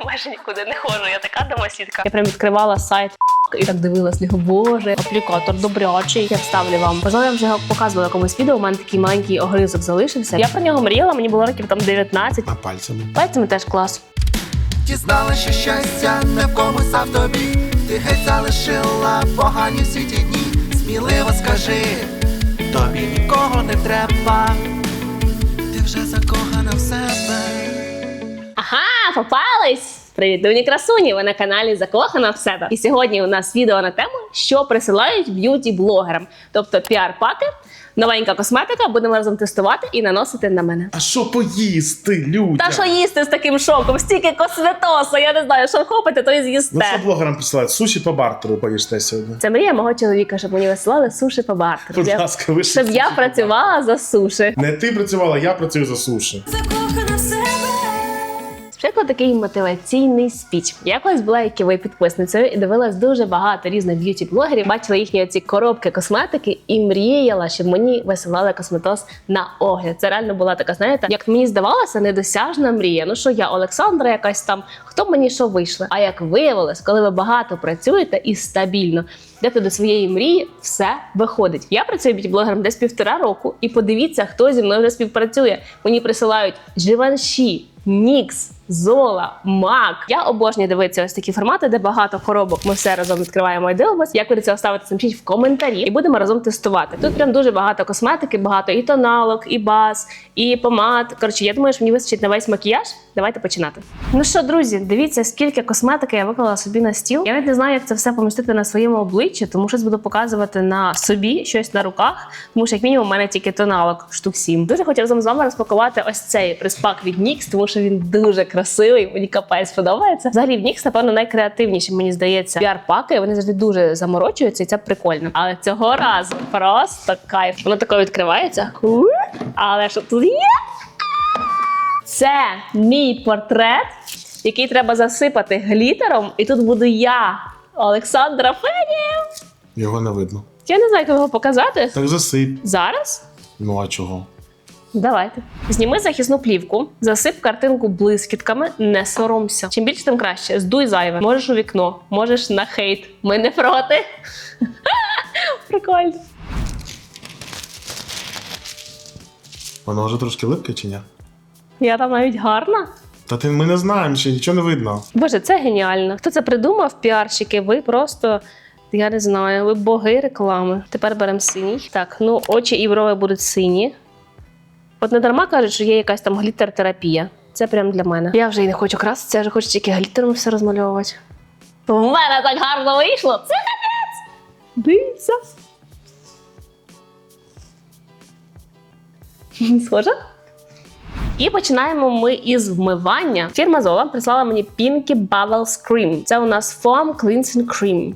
майже нікуди не ходжу. Я така домосідка. Я прям відкривала сайт і так дивилась його. Боже, аплікатор добрячий. Я вставлю вам. Можливо, я вже його показувала в якомусь відео. У мене такий маленький огризок залишився. Я про нього мріяла, мені було років там 19. А пальцями. Пальцями теж клас. Дізнала, що щастя не в комусь, а в тобі. Ти геть залишила погані всі ті дні. Сміливо скажи, тобі нікого не треба. Попались! Привіт, дивні красуні! Ви на каналі Закохана в себе. І сьогодні у нас відео на тему, що присилають б'юті-блогерам, тобто піар-паки, новенька косметика, будемо разом тестувати і наносити на мене. А що поїсти, людям? Та що їсти з таким шоком? Стільки косметоса, я не знаю, що вхопите, то і Ну що блогерам присилають? Суші по бартеру поїсте сьогодні. Це мрія мого чоловіка, щоб мені висилали суші по бартеру. Будь ласка, ви Щоб я працювала за суші. Не ти працювала, я працюю за суші. Такий мотиваційний спіч. Я колись була як ви підписницею і дивилась дуже багато різних б'юті-блогерів, бачила їхні ці коробки косметики і мріяла, щоб мені висилали косметоз на огляд. Це реально була така, знаєте, як мені здавалося, недосяжна мрія. Ну що я, Олександра, якась там, хто мені що вийшло. А як виявилось, коли ви багато працюєте і стабільно. Йдете до своєї мрії, все виходить. Я працюю б'юті-блогером десь півтора року, і подивіться, хто зі мною вже співпрацює. Мені присилають Живанші, Нікс, Зола, Мак. Я обожнюю дивитися ось такі формати, де багато коробок. Ми все разом відкриваємо і дивимося. Як ви до цього ставитися, напишіть в коментарі, і будемо разом тестувати. Тут прям дуже багато косметики, багато і тоналок, і баз, і помад. Коротше, я думаю, що мені вистачить на весь макіяж. Давайте починати. Ну що, друзі, дивіться, скільки косметики я виклала собі на стіл. Я навіть не знаю, як це все помістити на своєму обличчі, тому щось буду показувати на собі, щось на руках. Тому що, як мінімум, у мене тільки тоналок штук 7. Дуже хочу разом з вами розпакувати ось цей приспак від NYX, тому що він дуже красивий. Мені капець подобається. Взагалі в NYX, напевно, найкреативніші, мені здається, піар-паки. Вони завжди дуже заморочуються, і це прикольно. Але цього разу просто кайф. Воно таке відкривається. Але що тут є? Це мій портрет, який треба засипати глітером, і тут буду я, Олександра Фенів. Його не видно. Я не знаю, як його показати. Так засип. Зараз. Ну а чого? Давайте. Зніми захисну плівку, засип картинку блискітками, не соромся. Чим більше, тим краще. Здуй зайве. Можеш у вікно, можеш на хейт. Ми не проти. Прикольно. Воно вже трошки липке чи ні? Я там навіть гарна. Та ти ми не знаємо, ще нічого не видно. Боже, це геніально. Хто це придумав? Піарщики? Ви просто. Я не знаю, ви боги реклами. Тепер беремо синій. Так, ну очі і брови будуть сині. От не дарма кажуть, що є якась там глітер-терапія. Це прям для мене. Я вже і не хочу краситися, я вже хочу тільки глітером все розмальовувати. У мене так гарно вийшло! Це капець! Дивіться. Схоже? І починаємо ми із вмивання. Фірма Zola прислала мені Pinky Bubbles Cream. Це у нас Foam Cleansing Cream.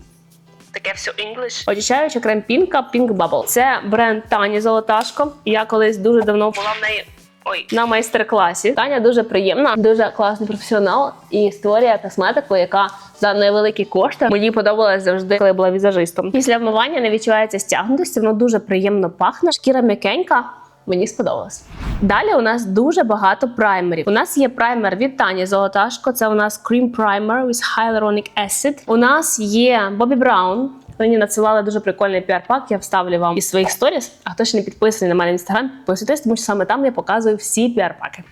Таке все English. Очищаюча крем Пінка Pink Bubble. Це бренд Тані Золоташко. Я колись дуже давно була в неї. Ой, на майстер-класі Таня дуже приємна, дуже класний професіонал і створює косметику, яка за невеликі кошти мені подобалась завжди, коли я була візажистом. Після вмивання не відчувається стягнутості, воно дуже приємно пахне. Шкіра м'якенька. Мені сподобалось. Далі у нас дуже багато праймерів. У нас є праймер від Тані Золоташко. Це у нас Cream Primer with Hyaluronic Acid. У нас є Bobbi Brown. Мені надсилали дуже прикольний піар-пак. Я вставлю вам із своїх сторіс. А хто ще не підписаний на мене в інстаграм, підписуйтесь, тому що саме там я показую всі піар-паки.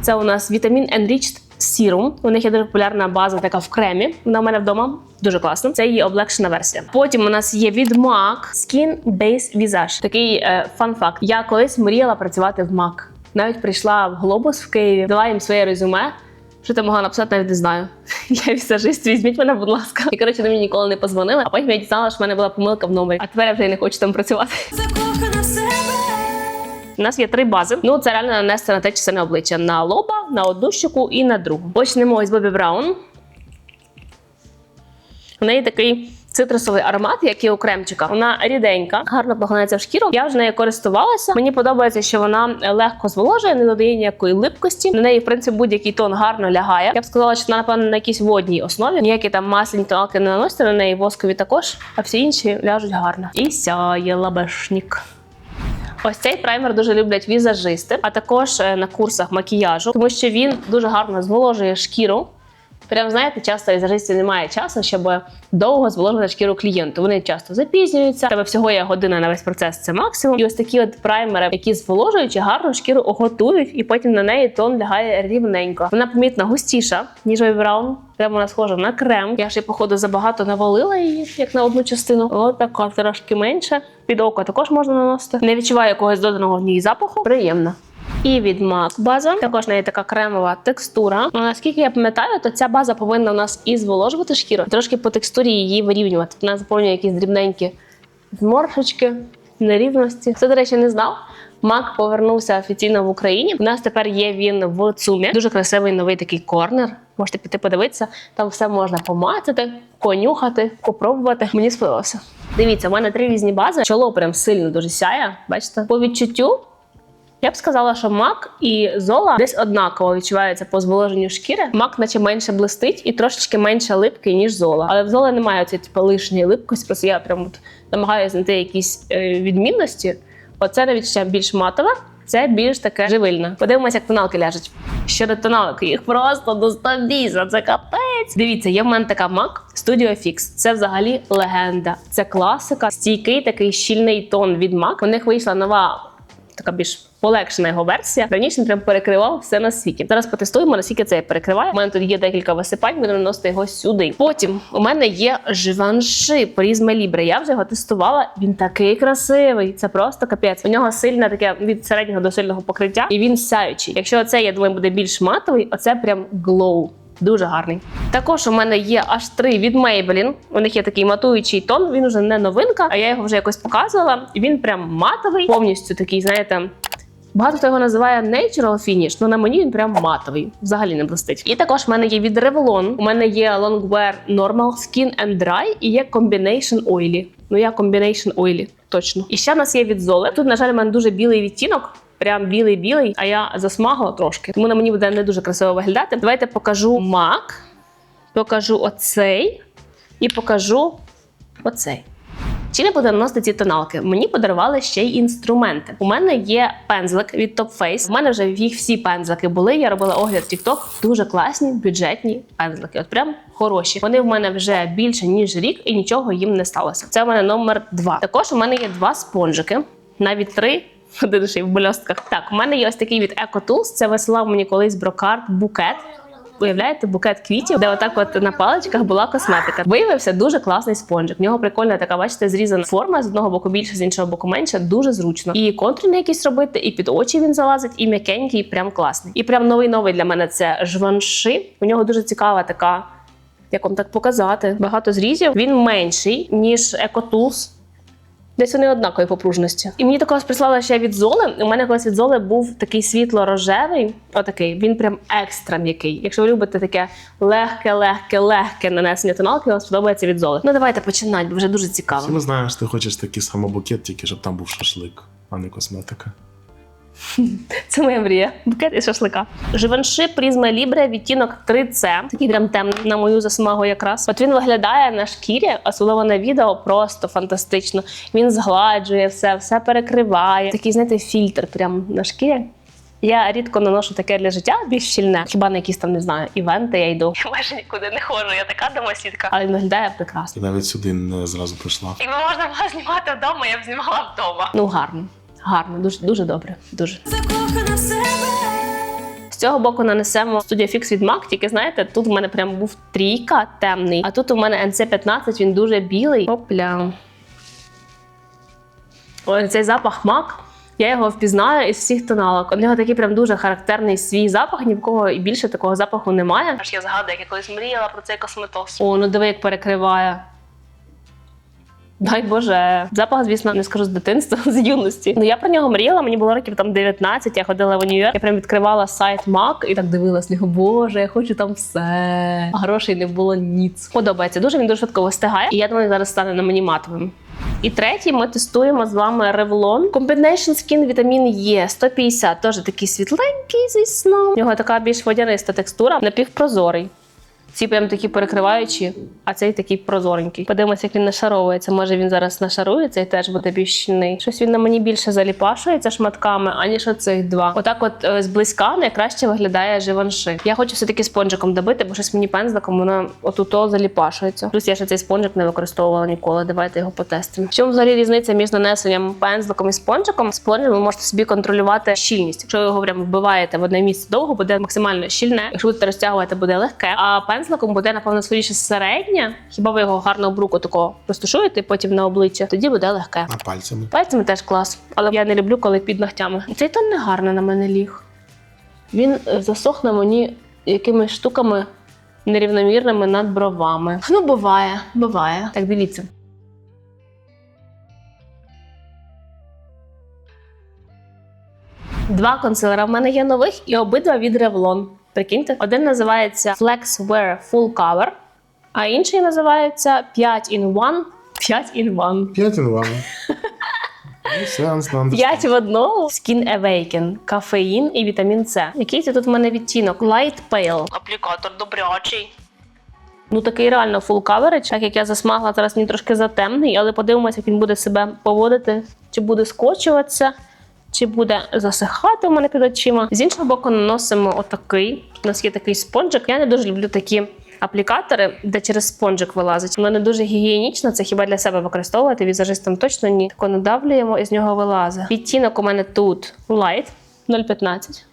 Це у нас вітамін Enriched Serum. У них є дуже популярна база, така в кремі. Вона у мене вдома дуже класно. Це її облегшена версія. Потім у нас є від MAC Skin Base Visage. Такий е, фан-факт. Я колись мріяла працювати в MAC. Навіть прийшла в Глобус в Києві, дала їм своє резюме. Що ти могла написати, навіть не знаю. Я візажист, візьміть мене, будь ласка. І коротше, вони мені ніколи не позвонили, а потім я дізналася, що в мене була помилка в номері. А тепер я вже не хочу там працювати. Закохана в. У нас є три бази. Ну, це реально нанести на те частини обличчя на лоба, на одну щоку і на другу. Почнемо із Бобі Браун. У неї такий цитрусовий аромат, як і у кремчика. Вона ріденька, гарно поглинається в шкіру. Я вже нею користувалася. Мені подобається, що вона легко зволожує, не додає ніякої липкості. На неї, в принципі, будь-який тон гарно лягає. Я б сказала, що вона напевно на якійсь водній основі. Ніякі там масляні тоналки не наносите на неї, воскові також, а всі інші ляжуть гарно. І сяє лабешник. Ось цей праймер дуже люблять візажисти, а також е, на курсах макіяжу, тому що він дуже гарно зволожує шкіру. Прям знаєте, часто візажистів немає часу, щоб довго зволожувати шкіру клієнту. Вони часто запізнюються. Тебе всього є година на весь процес. Це максимум. І ось такі от праймери, які зволожуючи, гарно шкіру готують, і потім на неї тон лягає рівненько. Вона помітно густіша, ніж Ой Прямо вона схожа на крем. Я ж походу забагато навалила її, як на одну частину. От така трошки менше. Під око також можна наносити. Не відчуваю якогось доданого в ній запаху. Приємно. І від MAC база. Також в неї така кремова текстура. Ну, наскільки я пам'ятаю, то ця база повинна у нас і зволожувати шкіру, трошки по текстурі її вирівнювати. Вона заповнює якісь дрібненькі зморшечки, нерівності. Хто, до речі, не знав. Мак повернувся офіційно в Україні. У нас тепер є він в ЦУМі. Дуже красивий новий такий корнер. Можете піти подивитися. Там все можна помацати, понюхати, попробувати. Мені сподобався. Дивіться, у мене три різні бази. Чоло прям сильно дуже сяє. Бачите? По відчуттю я б сказала, що мак і зола десь однаково відчуваються по зволоженню шкіри. Мак, наче менше блистить і трошечки менше липкий, ніж зола. Але в золи немає цієї типу, лишньої липкості. Просто я прям от намагаюся знайти якісь е, відмінності. Оце на відчуття більш матове, це більш таке живильне. Подивимося, як тоналки ляжуть. Щодо тоналок, їх просто до 100 це капець. Дивіться, є в мене така Mac Studio Fix. Це взагалі легенда. Це класика, стійкий такий щільний тон від MAC. У них вийшла нова така більш полегшена його версія. Раніше прям перекривав все на світі. Зараз потестуємо, наскільки це перекриває. У мене тут є декілька висипань, будемо наносити його сюди. Потім у мене є Живанши Призма Лібре. Я вже його тестувала. Він такий красивий. Це просто капець. У нього сильне таке від середнього до сильного покриття, і він сяючий. Якщо оце, я думаю, буде більш матовий, оце прям glow. Дуже гарний. Також у мене є аж три від Maybelline. У них є такий матуючий тон. Він уже не новинка, а я його вже якось показувала. Він прям матовий, повністю такий, знаєте. Багато хто його називає Natural Finish, але на мені він прям матовий, взагалі не блистить. І також в мене є від Revlon. У мене є Longwear Normal Skin and Dry і є Combination Oily. Ну я Combination Oily, точно. І ще в нас є від Zola. Тут, на жаль, у мене дуже білий відтінок. Прям білий-білий, а я засмагла трошки. Тому на мені буде не дуже красиво виглядати. Давайте покажу MAC, покажу оцей і покажу оцей. Чи не буду наносити ці тоналки? Мені подарували ще й інструменти. У мене є пензлик від Top Face. У мене вже їх всі пензлики були. Я робила огляд в TikTok. Дуже класні бюджетні пензлики. От прям хороші. Вони в мене вже більше ніж рік, і нічого їм не сталося. Це у мене номер два. Також у мене є два спонжики, навіть три. Один ще й в бльостках. Так, у мене є ось такий від EcoTools. Це висилав мені колись брокарт букет. Уявляєте, букет квітів, де отак от на паличках була косметика. Виявився дуже класний спонжик. В нього прикольна така, бачите, зрізана форма з одного боку більше, з іншого боку менше. Дуже зручно. І контури якісь робити, і під очі він залазить, і м'якенький, і прям класний. І прям новий новий для мене це жванши. У нього дуже цікава така. Як вам так показати? Багато зрізів. Він менший, ніж EcoTools. Десь вони однакові по пружності. І мені також прислала ще від Золи. У мене колись від Золи був такий світло-рожевий. Отакий. Він прям екстра м'який. Якщо ви любите таке легке, легке, легке нанесення тоналки, вам сподобається від Золи. Ну давайте починати, бо вже дуже цікаво. Ми знаємо, що ти хочеш такий самобукет, тільки щоб там був шашлик, а не косметика. Це моя мрія. Букет із шашлика. Живанши Прізма Лібре відтінок 3C. Такий прям темний на мою засмагу якраз. От він виглядає на шкірі, особливо на відео, просто фантастично. Він згладжує все, все перекриває. Такий, знаєте, фільтр прям на шкірі. Я рідко наношу таке для життя більш щільне. Хіба на якісь там не знаю, івенти я йду. Я майже нікуди не ходжу, я така домосідка. Але він виглядає прекрасно. І навіть сюди не зразу прийшла. Якби можна було знімати вдома, я б знімала вдома. Ну гарно, гарно, дуже дуже добре. Дуже. закохана в себе. З цього боку нанесемо Studio Fix від MAC, тільки знаєте, тут у мене прям був трійка темний, а тут у мене NC15, він дуже білий. Опля. Ой, цей запах MAC. Я його впізнаю із всіх тоналок. У нього такий прям дуже характерний свій запах, ні в кого і більше такого запаху немає. Аж я згадую, як я колись мріяла про цей косметоз. О, ну диви, як перекриває. Дай Боже, запах, звісно, не скажу з дитинства, з юності. Ну я про нього мріяла. Мені було років там 19, Я ходила в Нью-Йорк. Я прям відкривала сайт MAC і так дивилась нього. Боже, я хочу там все. А грошей не було ніц. Подобається дуже. Він дуже швидко вистигає. І я думаю, зараз стане на мені матовим. І третій ми тестуємо з вами Revlon Combination Skin Vitamin E 150. Теж такий світленький, звісно. У нього така більш водяниста текстура, напівпрозорий. Ці прям такі перекриваючі, а цей такий прозоренький. Подивимося, як він нашаровується. Може він зараз нашарується і теж буде більш щільний. Щось він на мені більше заліпашується шматками, аніж оцих два. Отак, от е, зблизька найкраще виглядає живанши. Я хочу все-таки спонжиком добити, бо щось мені пензликом воно отуто заліпашується. Плюс я ще цей спонжик не використовувала ніколи. Давайте його потестимо. В чому взагалі різниця між нанесенням пензликом і спонжиком? Спонжем ви можете собі контролювати щільність. Якщо ви його прям вбиваєте в одне місце довго, буде максимально щільне. Якщо будете розтягувати, буде легке. А пензликом буде, напевно, скоріше середнє. Хіба ви його гарно обруку такого розташуєте потім на обличчя, тоді буде легке. А пальцями. Пальцями теж клас, але я не люблю, коли під ногтями. Цей тон не гарно на мене ліг. Він е, засох на мені якимись штуками нерівномірними над бровами. Ну, буває, буває. Так, дивіться. Два консилера в мене є нових, і обидва від Revlon. Прикиньте, один називається Flex Wear Full Cover, а інший називається 5 in 1. 5 in 1. П'ять інван. Сеанс на П'ять в одному Skin Awaken, кофеїн і вітамін С. Який це тут в мене відтінок? Light Pale. Аплікатор добрячий. Ну такий реально full coverage, так як я засмагла, зараз він трошки затемний, але подивимося, як він буде себе поводити, чи буде скочуватися, чи буде засихати у мене під очима. З іншого боку, наносимо отакий. У нас є такий спонжик. Я не дуже люблю такі. Аплікатори, де через спонжик вилазить, воно не дуже гігієнічно, це хіба для себе використовувати. Візажистам точно ні. Тако надавлюємо і з нього вилазить. Відтінок у мене тут light 0,15.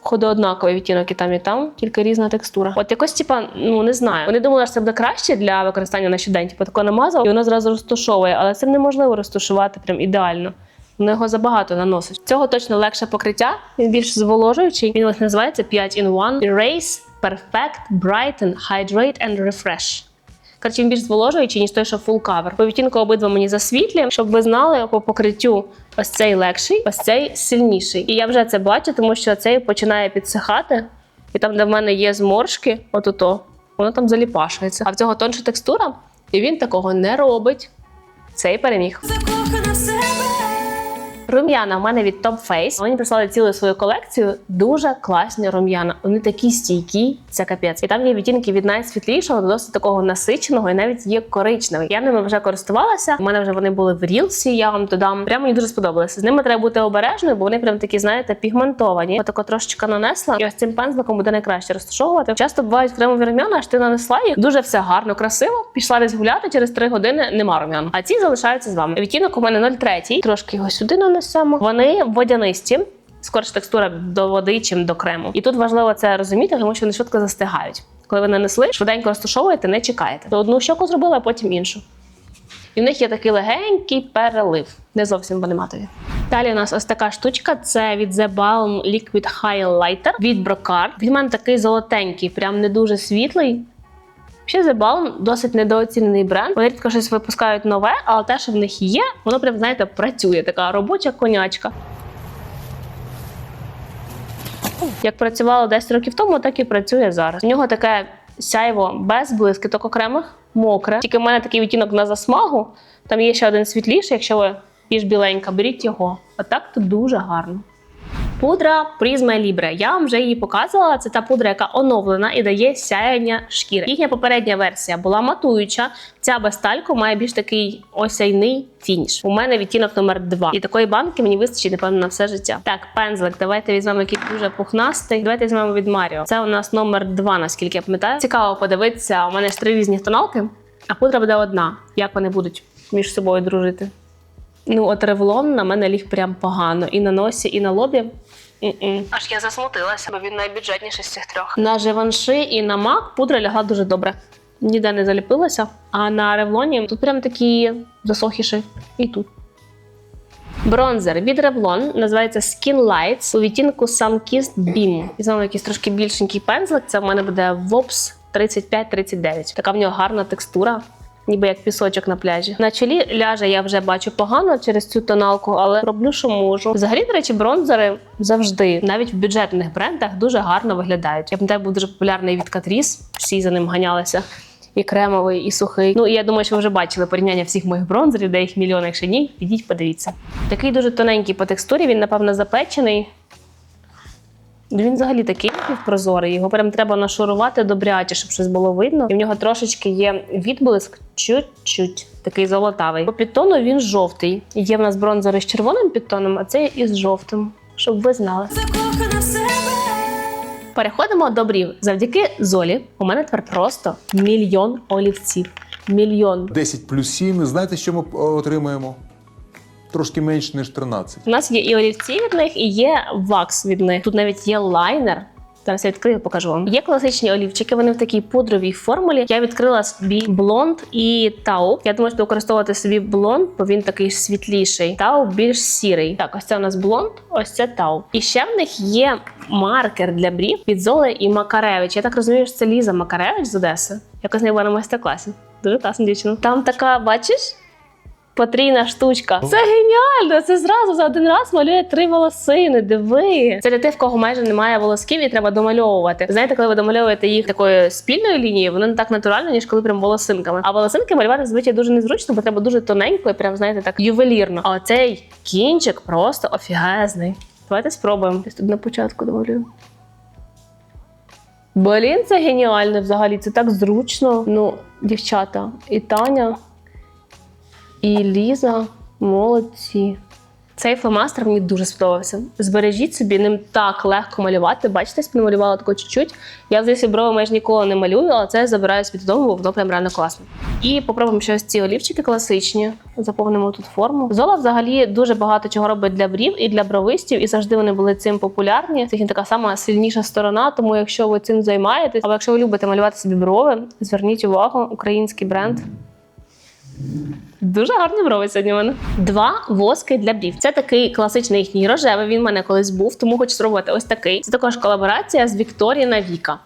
Ходи однаковий відтінок і там, і там, тільки різна текстура. От якось, типа, ну не знаю. Вони думали, що це буде краще для використання на щодень. Типу, тако намазав, і воно зразу розташовує, але це неможливо розташувати прям ідеально. Воно його забагато наносить. Цього точно легше покриття. Він більш зволожуючий. Він ось називається 5 in 1 Erase, Perfect, Brighten, Hydrate and Refresh. Коротше, він більш зволожуючий, ніж той, що full cover. По відтінку обидва мені засвітлі, щоб ви знали по покриттю. Ось цей легший, ось цей сильніший. І я вже це бачу, тому що цей починає підсихати, і там, де в мене є зморшки, отуто, воно там заліпашується. А в цього тонша текстура, і він такого не робить. Цей переміг. закохана в себе. Рум'яна в мене від Top Face. Вони прислали цілу свою колекцію. Дуже класні рум'яна. Вони такі стійкі, це капець. І там є відтінки від найсвітлішого до досить такого насиченого, і навіть є коричневий. Я ними вже користувалася. У мене вже вони були в рілсі. Я вам додам. Прямо мені дуже сподобалося. З ними треба бути обережною, бо вони прям такі, знаєте, пігментовані. Отако трошечки нанесла, і ось цим пензликом буде найкраще розташовувати. Часто бувають кремові рум'яна, аж ти нанесла їх. Дуже все гарно, красиво. Пішла десь гуляти через 3 години. Нема рум'ян. А ці залишаються з вами. Відтінок у мене 0,3. Трошки його сюди нанесемо. Вони водянисті. Скорше текстура до води, чим до крему. І тут важливо це розуміти, тому що вони швидко застигають. Коли ви нанесли, швиденько розташовуєте, не чекаєте. То одну щоку зробили, а потім іншу. І в них є такий легенький перелив. Не зовсім вони матові. Далі у нас ось така штучка. Це від The Balm Liquid Highlighter від Brocard. Він мене такий золотенький, прям не дуже світлий. Ще Balm досить недооцінений бренд. Вони рідко щось випускають нове, але те, що в них є, воно прям, знаєте, працює. Така робоча конячка. Як працювало 10 років тому, так і працює зараз. У нього таке сяйво без блискіток окремих, мокре. Тільки в мене такий відтінок на засмагу. Там є ще один світліший, якщо ви більш біленька, беріть його. Отак то дуже гарно. Пудра Prisma Libre. Я вам вже її показувала. Це та пудра, яка оновлена і дає сяяння шкіри. Їхня попередня версія була матуюча. Ця без має більш такий осяйний фініш. У мене відтінок номер 2. І такої банки мені вистачить, напевно, на все життя. Так, пензлик. Давайте візьмемо який дуже пухнастий. Давайте візьмемо від Маріо. Це у нас номер 2, наскільки я пам'ятаю. Цікаво подивитися. У мене ж три різні тоналки, а пудра буде одна. Як вони будуть між собою дружити? Ну, от ревлон на мене ліг прям погано. І на носі, і на лобі. М-м. Аж я засмутилася, бо він найбюджетніший з цих трьох. На Живанши і на мак пудра лягла дуже добре. Ніде не заліпилася. А на ревлоні тут прям такі засохіші. І тут. Бронзер від Revlon називається Skin Lights у відтінку Sunkissed Beam. Візьмемо якийсь трошки більшенький пензлик. Це в мене буде Vops 3539. Така в нього гарна текстура. Ніби як пісочок на пляжі. На чолі ляже я вже бачу погано через цю тоналку, але роблю, що можу. Взагалі, до речі, бронзери завжди, навіть в бюджетних брендах, дуже гарно виглядають. Я пам'ятаю, був дуже популярний від Catrice, всі за ним ганялися. І кремовий, і сухий. Ну і я думаю, що ви вже бачили порівняння всіх моїх бронзерів, де їх мільйон, якщо ні, підіть, подивіться. Такий дуже тоненький по текстурі, він, напевно, запечений. Він взагалі такий напівпрозорий, його прям треба нашурувати добряче, щоб щось було видно. І в нього трошечки є відблиск, чуть-чуть, такий золотавий. По підтону він жовтий. Є в нас бронзовий з червоним підтоном, а це із жовтим, щоб ви знали. закохана в себе. Переходимо до брів. Завдяки Золі у мене тепер просто мільйон олівців. Мільйон. 10 плюс 7. Знаєте, що ми е, отримаємо? Трошки менше, ніж 13. У нас є і олівці від них, і є вакс від них. Тут навіть є лайнер. Зараз я відкрию, покажу вам. Є класичні олівчики, вони в такій пудровій формулі. Я відкрила собі блонд і тау. Я думаю, що використовувати собі блонд, бо він такий світліший. Тау більш сірий. Так, ось це у нас блонд, ось це тау. І ще в них є маркер для брів від Золи і Макаревич. Я так розумію, що це Ліза Макаревич з Одеси. Якось не була на майстер-класі. Дуже класна дівчина. Там така, бачиш? Потрійна штучка. Це геніально! Це зразу за один раз малює три волосини. Диви. Це для тих, в кого майже немає волосків і треба домальовувати. Знаєте, коли ви домальовуєте їх такою спільною лінією, воно не так натурально, ніж коли прям волосинками. А волосинки малювати звичайно дуже незручно, бо треба дуже тоненько і прям знаєте так ювелірно. А оцей кінчик просто офігезний. Давайте спробуємо. Ось тут на початку домалюю. Блін, це геніально взагалі. Це так зручно. Ну, дівчата, і Таня, і Ліза молодці. Цей фломастер мені дуже сподобався. Збережіть собі, ним так легко малювати. Бачите, намалювала тако чуть-чуть. Я взагалі брови майже ніколи не малюю, але це забираю собі додому, бо воно прям реально класно. І попробуємо ще ось ці олівчики класичні. Заповнимо тут форму. Зола взагалі дуже багато чого робить для брів і для бровистів, і завжди вони були цим популярні. Це така сама сильніша сторона. Тому, якщо ви цим займаєтесь, або якщо ви любите малювати собі брови, зверніть увагу, український бренд. Дуже гарні брови сьогодні в мене. Два воски для брів. Це такий класичний їхній рожевий. Він в мене колись був, тому хочу спробувати ось такий. Це також колаборація з Вікторіна Віка.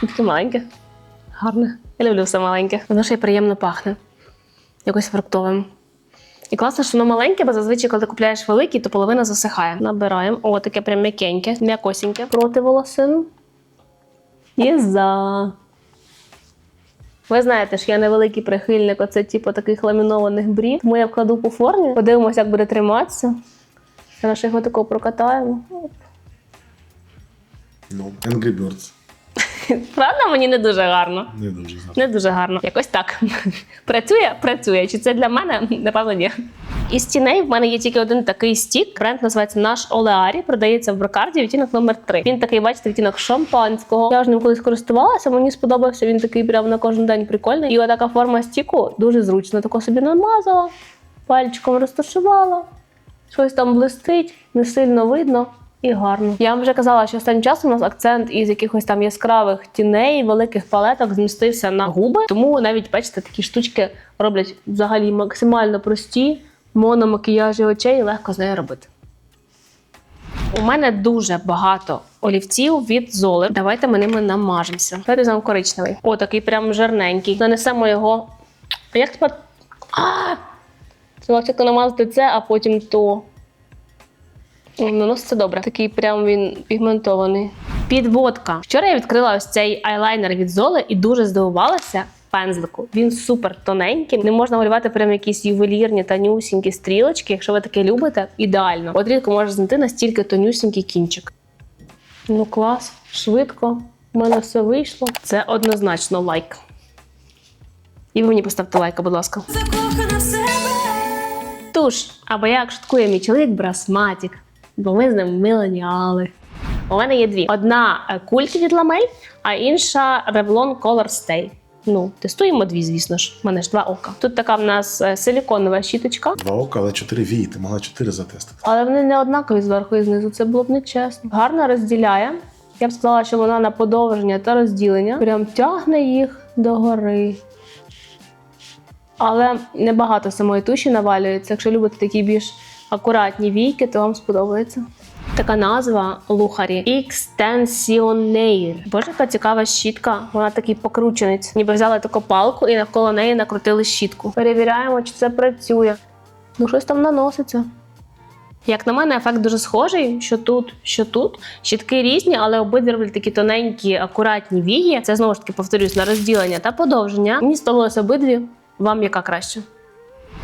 Таке маленьке. Гарне. Я люблю все маленьке. Воно ще й приємно пахне. Якось фруктовим. І класно, що воно маленьке, бо зазвичай, коли ти купляєш великий, то половина засихає. Набираємо. О, таке прям м'якеньке, м'якосіньке проти волосин. І за. Ви знаєте що я невеликий прихильник оце, типу, таких ламінованих брів. Тому я вкладу по формі. Подивимося, як буде триматися. Зараз його такого прокатаємо. Ну, Angry Birds. Правда, мені не дуже гарно. Не дуже знаю. Не дуже гарно. Якось так. Працює, працює. Чи це для мене? Напевно, ні. Із тіней в мене є тільки один такий стік. Бренд називається наш Олеарі. Продається в брокарді відтінок номер 3 Він такий, бачите, відтінок шампанського. Я ж ним колись користувалася, мені сподобався. Він такий прям на кожен день прикольний. І отака форма стіку дуже зручно. Тако собі намазала, пальчиком розташувала. Щось там блистить, не сильно видно. І гарно. Я вам вже казала, що останнім часом у нас акцент із якихось там яскравих тіней, великих палеток змістився на губи. Тому навіть бачите, такі штучки роблять взагалі максимально прості мономакіяжі очей, і легко з нею робити. У мене дуже багато олівців від Золи. Давайте ми ними намажемося. Давайте візьмемо коричневий. О, такий прям жирненький. Нанесемо його. А як тепер. Треба намазати це, а потім то. Наноситься добре. Такий прям він пігментований. Підводка. Вчора я відкрила ось цей айлайнер від Золи і дуже здивувалася пензлику. Він супер тоненький. Не можна малювати прям якісь ювелірні тонюсінькі стрілочки. Якщо ви таке любите, ідеально. От рідко можна знайти настільки тонюсінький кінчик. Ну клас, швидко. У мене все вийшло. Це однозначно лайк. І ви мені поставте лайка, будь ласка. закохана в себе. Туш, або як шуткує мій чоловік Брасматік, бо ми з ним міленіали. У мене є дві: одна е, культ від ламель, а інша Revlon Color Stay. Ну, тестуємо дві, звісно ж. У мене ж два ока. Тут така в нас е, силіконова щіточка, Два ока, але чотири вії. Ти могла чотири затестити. але вони не однакові зверху і знизу. Це було б нечесно. Гарно розділяє. Я б сказала, що вона на подовження та розділення. Прям тягне їх догори. Але небагато самої туші навалюється. Якщо любите такі більш акуратні війки, то вам сподобається. Така назва Лухарі Extensionaire. Боже, яка цікава щітка. Вона такий покрученець. Ніби взяли таку палку і навколо неї накрутили щітку. Перевіряємо, чи це працює. Ну, щось там наноситься. Як на мене, ефект дуже схожий, що тут, що тут. Щітки різні, але обидві роблять такі тоненькі, акуратні вії. Це знову ж таки повторюсь на розділення та подовження. Мені сподобалось обидві. Вам яка краще?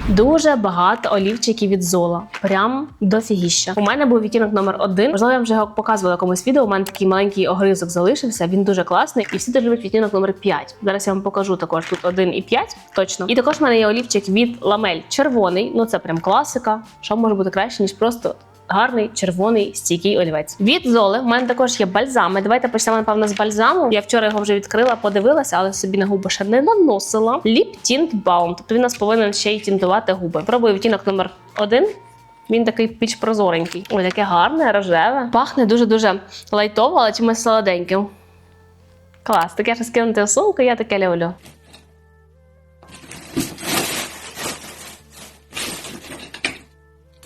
Дуже багато олівчиків від зола. Прям дофігіща. У мене був відтінок номер один. Можливо, я вже його показувала комусь відео. У мене такий маленький огризок залишився. Він дуже класний. І всі дуже люблять відтінок номер 5. Зараз я вам покажу також тут один і 5, точно. І також в мене є олівчик від ламель червоний. Ну це прям класика. Що може бути краще, ніж просто. Гарний червоний стійкий олівець. Від золи в мене також є бальзами. Давайте почнемо, напевно, з бальзаму. Я вчора його вже відкрила, подивилася, але собі на губи ще не наносила. Lip Tint Balm. Тобто він нас повинен ще й тінтувати губи. Пробую відтінок номер один. Він такий піч прозоренький. Ой, таке гарне, рожеве. Пахне дуже-дуже лайтово, але чимось солоденьким. Клас, таке ще скинути сумку, я таке люблю.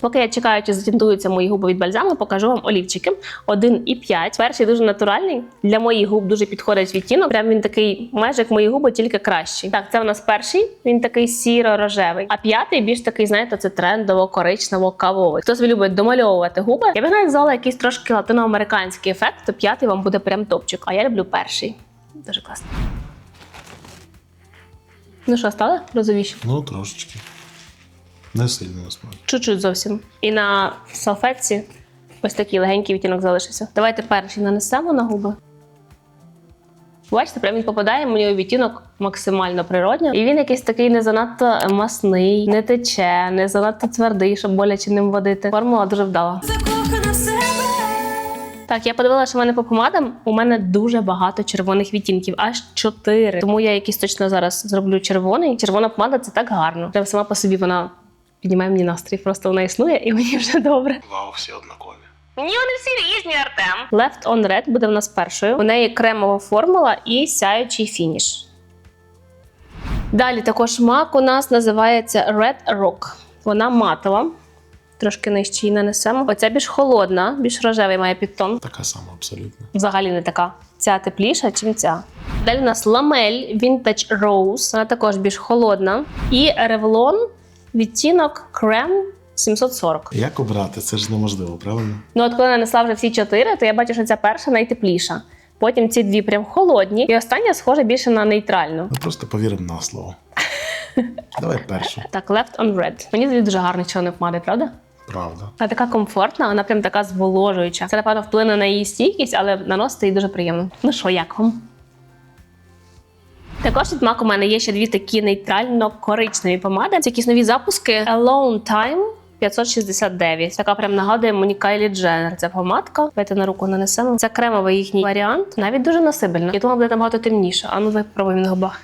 Поки я чекаю, чи затінтуються мої губи від бальзаму, покажу вам олівчики. 1 і 5. Перший дуже натуральний. Для моїх губ дуже підходить відтінок. Прям він такий, майже як мої губи, тільки кращий. Так, це у нас перший. Він такий сіро-рожевий. А п'ятий більш такий, знаєте, це трендово, коричнево, кавовий. Хто собі любить домальовувати губи, я б навіть взяла якийсь трошки латиноамериканський ефект, то п'ятий вам буде прям топчик. А я люблю перший. Дуже класно. Ну що, стали розовіші? Ну, трошечки. Не сильно насправді. Чуть-чуть зовсім. І на салфетці ось такий легенький відтінок залишився. Давайте перший нанесемо на губи. Бачите, прям він попадає мені у відтінок максимально природньо. І він якийсь такий не занадто масний, не тече, не занадто твердий, щоб боляче ним водити. Формула дуже вдала. закохана в себе. Так, я подивилася, що в мене по помадам. У мене дуже багато червоних відтінків, аж чотири. Тому я якийсь точно зараз зроблю червоний. Червона помада це так гарно. Прям сама по собі вона піднімає мені настрій. Просто вона існує і мені вже добре. Вау, всі однакові. Ні, вони всі різні, Артем. Left on Red буде в нас першою. У неї кремова формула і сяючий фініш. Далі також мак у нас називається Red Rock. Вона матова. Трошки нижче її нанесемо. Оця більш холодна, більш рожевий має підтон. Така сама абсолютно. Взагалі не така. Ця тепліша, чим ця. Далі у нас ламель Vintage Rose. Вона також більш холодна. І Revlon відтінок Крем 740. Як обрати? Це ж неможливо, правильно? Ну, от коли нанесла вже всі чотири, то я бачу, що ця перша найтепліша. Потім ці дві прям холодні, і остання схожа більше на нейтральну. Ми просто повіримо на слово. Давай першу. Так, left on red. Мені здається, дуже гарний чорний помади, правда? Правда. Вона така комфортна, вона прям така зволожуюча. Це напевно вплине на її стійкість, але наносити її дуже приємно. Ну що, як вам? Також від MAC у мене є ще дві такі нейтрально-коричневі помади. Це якісь нові запуски Alone Time 569. Така прям нагадує мені Кайлі Дженнер. Це помадка. Давайте на руку нанесемо. Це кремовий їхній варіант. Навіть дуже насибельна. Я думала, буде набагато темніше. А ну давай попробуємо на губах.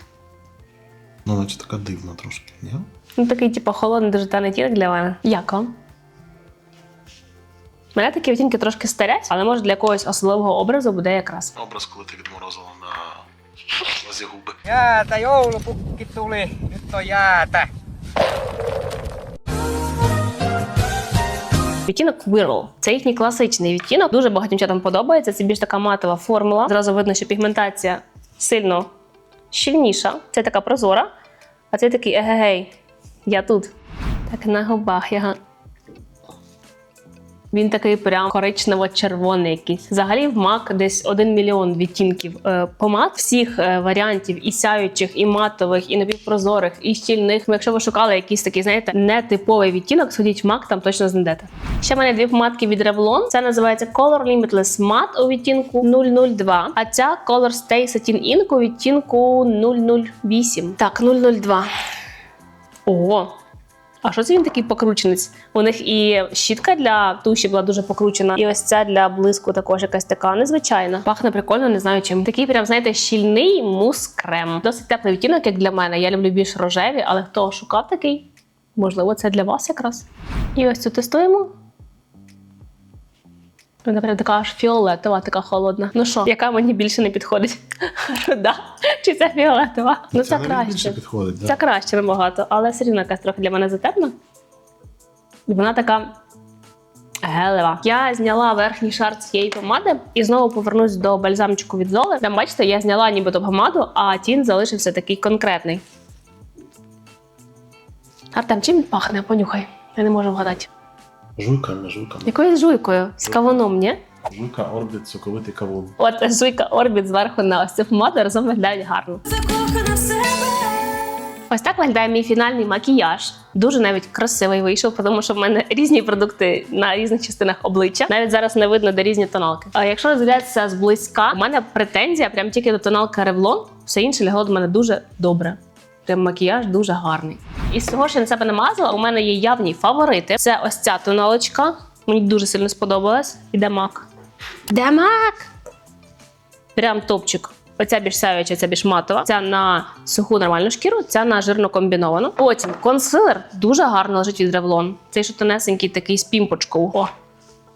Ну, наче така дивна трошки. Ні? Ну, такий, типу, холодний, дуже таний тінок для мене. Як вам? Мене такі відтінки трошки старять, але може для когось особливого образу буде якраз. Образ, коли ти відморозила лазі губи. Jäätä joulupukki tuli, nyt on jäätä. Відтінок Whirl. Це їхній класичний відтінок. Дуже багатьом дівчатам подобається. Це більш така матова формула. Зразу видно, що пігментація сильно щільніша. Це така прозора. А це такий егегей. Я тут. Так на губах я. Він такий прям коричнево-червоний якийсь. Взагалі в MAC десь 1 мільйон відтінків е, помад всіх е, варіантів і сяючих, і матових, і напівпрозорих, і щільних. Якщо ви шукали якийсь такий, знаєте, нетиповий відтінок, сходіть в MAC, там точно знайдете. Ще в мене дві помадки від Revlon. Це називається Color Limitless Matte у відтінку 002, а ця Color Stay Satin Ink у відтінку 008. Так, 002. Ого, а що це він такий покрученець? У них і щітка для туші була дуже покручена, і ось ця для блиску також якась така незвичайна. Пахне прикольно, не знаю чим. Такий прям, знаєте, щільний мус-крем. Досить теплий відтінок, як для мене. Я люблю більш рожеві, але хто шукав такий? Можливо, це для вас якраз. І ось цю тестуємо. Вона прям така аж фіолетова, така холодна. Ну що, яка мені більше не підходить? Руда чи це фіолетова? Ну це краще. підходить, Це краще набагато, але все рівно якась трохи для мене затерна. І вона така гелева. Я зняла верхній шар цієї помади і знову повернусь до бальзамчику від Золи. Там бачите, я зняла нібито помаду, а тінь залишився такий конкретний. Артем, чим він пахне? Понюхай. Я не можу вгадати. Жуйками, жуйками. Якоюсь жуйкою з кавуном, ні? Жуйка, орбіт, соковитий кавун. От жуйка орбіт зверху на ось цю помаду разом виглядають гарно. Закохана в себе. Ось так виглядає мій фінальний макіяж. Дуже навіть красивий вийшов, тому що в мене різні продукти на різних частинах обличчя. Навіть зараз не видно, де різні тоналки. А якщо роздивлятися зблизька, у мене претензія прям тільки до тоналки Revlon, все інше лягло до мене дуже добре. Прям макіяж дуже гарний. Із того, що я на себе намазала, у мене є явні фаворити. Це ось ця тоналочка. Мені дуже сильно сподобалась. Іде мак. Де мак? Прям топчик. Оця більш сяюча, ця більш матова. Ця на суху нормальну шкіру, ця на жирно комбіновану. Потім консилер дуже гарно лежить від ревлон. Цей що тонесенький такий з пімпочкою. О,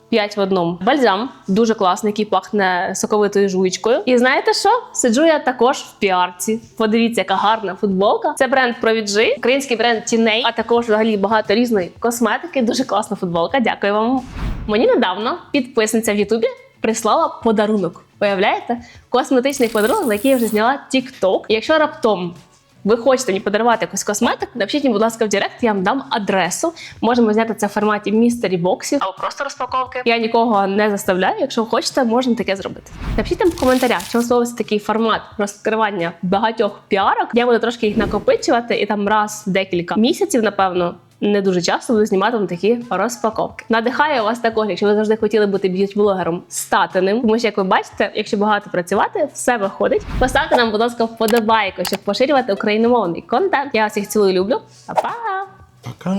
П'ять в одному. Бальзам дуже класний, який пахне соковитою жуйчкою. І знаєте що? Сиджу я також в піарці. Подивіться, яка гарна футболка. Це бренд Провіджи, український бренд Тіней, а також взагалі багато різної косметики. Дуже класна футболка. Дякую вам. Мені недавно підписниця в Ютубі прислала подарунок. Уявляєте? Косметичний подарунок, на який я вже зняла TikTok. Якщо раптом ви хочете мені подарувати якусь косметику, напишіть мені, будь ласка, в Директ, я вам дам адресу. Можемо зняти це в форматі містері боксів або просто розпаковки. Я нікого не заставляю. Якщо хочете, можемо таке зробити. Напишіть там в коментарях, чому сподобався такий формат розкривання багатьох піарок. Я буду трошки їх накопичувати і там раз в декілька місяців, напевно. Не дуже часто буду знімати вам такі розпаковки. Надихаю вас також, якщо ви завжди хотіли бути б'ють-блогером, стати ним. Тому що, як ви бачите, якщо багато працювати, все виходить. Поставте нам, будь ласка, вподобайку, щоб поширювати україномовний контент. Я вас всіх цілую люблю. Па-па! Пока.